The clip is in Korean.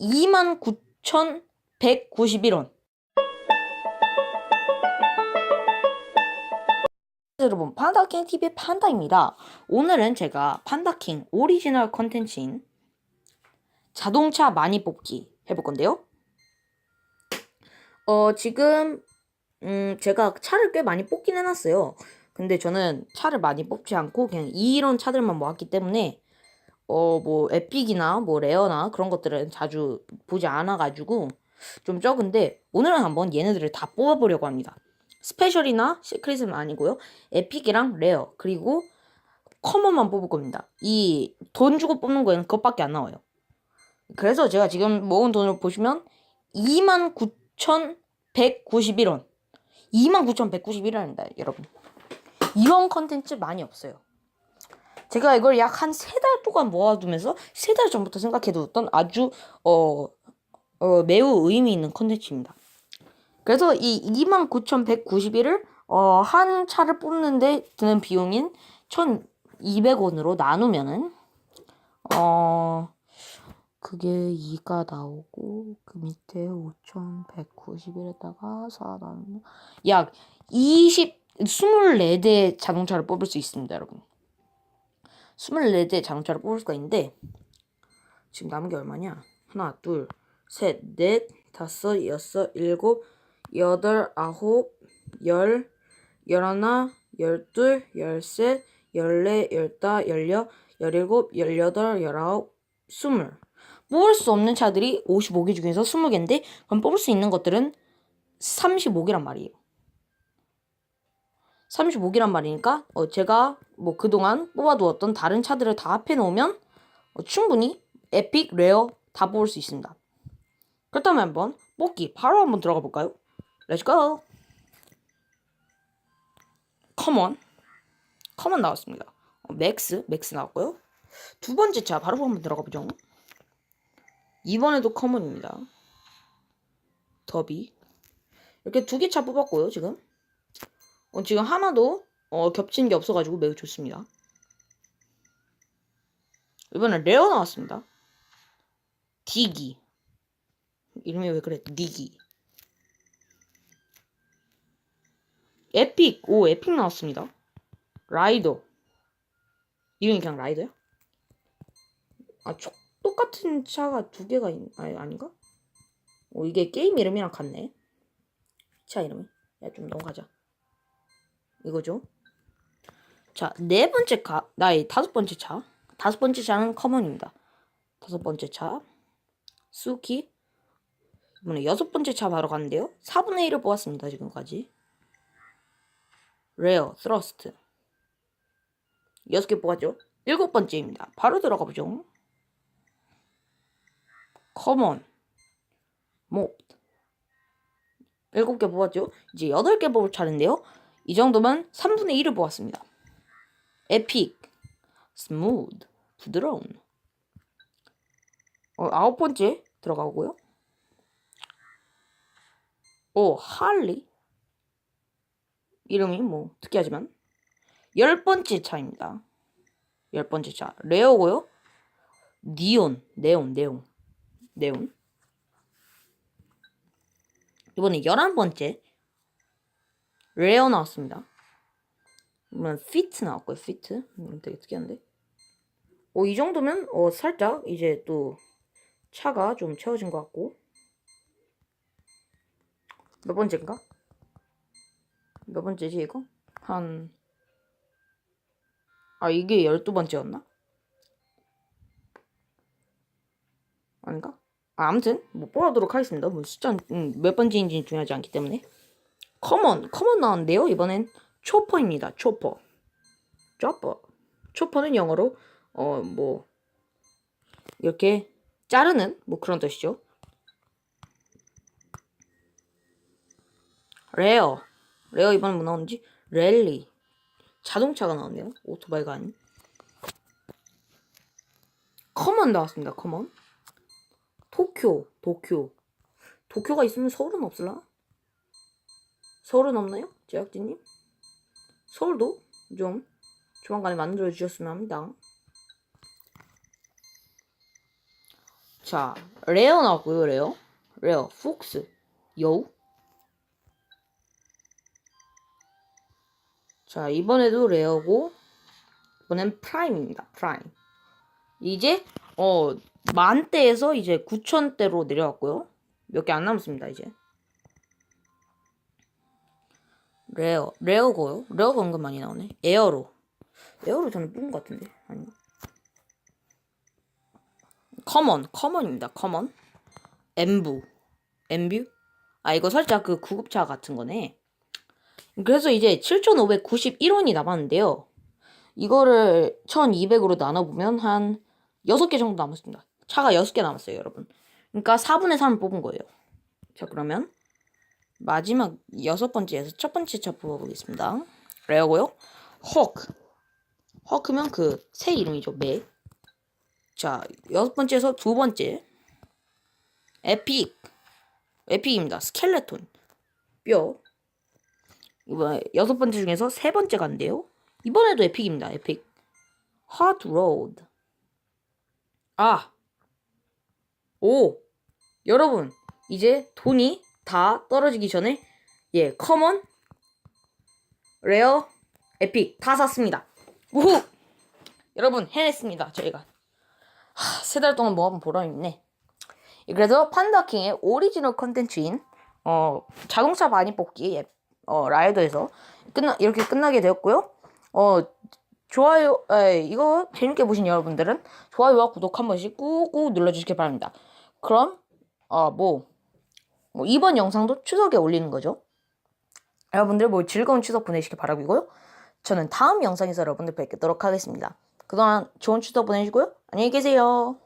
29,191원. 여러분, 판다킹 TV의 판다입니다. 오늘은 제가 판다킹 오리지널 컨텐츠인 자동차 많이 뽑기 해볼 건데요. 어, 지금, 음, 제가 차를 꽤 많이 뽑긴 해놨어요. 근데 저는 차를 많이 뽑지 않고 그냥 이런 차들만 모았기 때문에, 어, 뭐, 에픽이나 뭐, 레어나 그런 것들은 자주 보지 않아가지고 좀 적은데, 오늘은 한번 얘네들을 다 뽑아보려고 합니다. 스페셜이나 시크릿은 아니고요. 에픽이랑 레어, 그리고 커먼만 뽑을 겁니다. 이 돈 주고 뽑는 거에는 그것밖에 안 나와요. 그래서 제가 지금 모은 돈을 보시면 29,191원. 29,191원입니다, 여러분. 이런 컨텐츠 많이 없어요. 제가 이걸 약 한 세 달 동안 모아두면서 세 달 전부터 생각해두었던 아주 어, 어, 매우 의미 있는 컨텐츠입니다. 그래서 이 29,191을 어, 한 차를 뽑는데 드는 비용인 1,200원으로 나누면은 어 그게 2가 나오고 그 밑에 5,191에다가 4 나누면 약 20, 24대 자동차를 뽑을 수 있습니다, 여러분. 24대 자동차를 뽑을 수가 있는데 지금 남은 게 얼마냐? 하나, 둘, 셋, 넷, 다섯, 여섯, 일곱, 여덟, 아홉, 열, 열하나, 열둘, 열셋, 열네, 열다, 열여, 열일곱, 열여덟, 열아홉, 스물. 뽑을 수 없는 차들이 55개 중에서 20개인데 그럼 뽑을 수 있는 것들은 35개란 말이에요. 35개란 말이니까 어, 제가 뭐 그동안 뽑아두었던 다른 차들을 다 합해 놓으면 어, 충분히 에픽, 레어 다 뽑을 수 있습니다. 그렇다면 한번 뽑기 바로 한번 들어가 볼까요? 렛츠 고! 커먼 커먼 나왔습니다. 어, 맥스 맥스 나왔고요. 두 번째 차 바로 한번 들어가 보죠. 이번에도 커먼입니다. 더비 이렇게 두 개 차 뽑았고요. 지금 어, 지금 하나도 어, 겹치는 게 없어가지고 매우 좋습니다. 이번엔 레어 나왔습니다. 디기 이름이 왜 그래? 디기 에픽 오 에픽 나왔습니다. 라이더 이름이 그냥 라이더야? 아 초, 똑같은 차가 두 개가 있, 아니, 아닌가? 오 이게 게임 이름이랑 같네. 차 이름이 야 좀 넘어가자. 이거죠. 자, 네 번째 카, 나의 다섯 번째 차. 다섯 번째 차는 커먼입니다. 다섯 번째 차. 수키. 이번에 여섯 번째 차 바로 갔는데요. 4분의 1을 뽑았습니다, 지금까지. 레어, 스러스트. 여섯 개 뽑았죠? 일곱 번째입니다. 바로 들어가 보죠. 커먼. 뭐. 일곱 개 뽑았죠? 이제 여덟 개 뽑을 차례인데요. 이 정도면 3분의 1을 뽑았습니다. 에픽, 스무드, 부드러운. 어, 아홉 번째 들어가고요. 오, 할리. 이름이 뭐 특이하지만 열 번째 차입니다. 열 번째 차 레어고요. 니온, 네온, 네온, 네온. 이번에 열한 번째 레어 나왔습니다. 이번 피트 나왔고요. 피트. 되게 특이한데. 어, 이 정도면 어 살짝 이제 또 차가 좀 채워진 것 같고. 몇 번째인가? 몇 번째지 이거? 한... 아 이게 열두 번째였나? 아닌가? 아, 아무튼 뭐 뽑아도록 하겠습니다. 뭐 숫자 음, 몇 번째인지 중요하지 않기 때문에 커먼 커먼 나왔는데요. 이번엔 초퍼입니다. 초퍼 초퍼 초퍼는 영어로 어 뭐 이렇게 자르는 뭐 그런 뜻이죠. 레어 레어 이번에 뭐 나오는지 랠리 자동차가 나왔네요. 오토바이가 아닌 커먼 나왔습니다. 커먼 도쿄 도쿄 도쿄가 있으면 서울은 없을라? 서울은 없나요? 제작진님? 서울도 좀 조만간에 만들어 주셨으면 합니다. 자, 레어 나왔고요, 레어. 레어, 폭스, 여우. 자, 이번에도 레어고, 이번엔 프라임입니다, 프라임. 이제, 어, 만대에서 이제 9천대로 내려왔고요. 몇 개 안 남았습니다, 이제. 레어, 레어고요. 레어가 은근 많이 나오네. 에어로. 에어로 저는 뽑은 것 같은데. 아닌가? 커먼, 커먼입니다. 커먼. 엠부. 엠뷰? 아, 이거 살짝 그 구급차 같은 거네. 그래서 이제 7,591원이 남았는데요. 이거를 1,200으로 나눠보면 한 6개 정도 남았습니다. 차가 6개 남았어요, 여러분. 그러니까 4분의 3을 뽑은 거예요. 자, 그러면 마지막 여섯 번째에서 첫 번째 차 뽑아보겠습니다. 레어고요. 허크. 허크면 그 새 이름이죠, 매. 자, 여섯 번째에서 두 번째. 에픽. 에픽입니다. 스켈레톤. 뼈. 이번 여섯 번째 중에서 세 번째 간대요. 이번에도 에픽입니다. 에픽. 하드 로드. 아. 오. 여러분, 이제 돈이 다 떨어지기 전에 예, 커먼, 레어, 에픽 다 샀습니다. 우후! 여러분 해냈습니다. 저희가 세 달 동안 모아본 보람이 있네. 예, 그래서 판다킹의 오리지널 컨텐츠인 어, 자동차 많이 뽑기 예, 어, 라이더에서 끝나 이렇게 끝나게 되었고요. 어, 좋아요, 에, 이거 재밌게 보신 여러분들은 좋아요와 구독 한 번씩 꾹꾹 눌러주시기 바랍니다. 그럼 어, 뭐, 뭐 이번 영상도 추석에 올리는 거죠. 여러분들 뭐 즐거운 추석 보내시길 바라고요. 저는 다음 영상에서 여러분들 뵙도록 하겠습니다. 그동안 좋은 추석 보내시고요. 안녕히 계세요.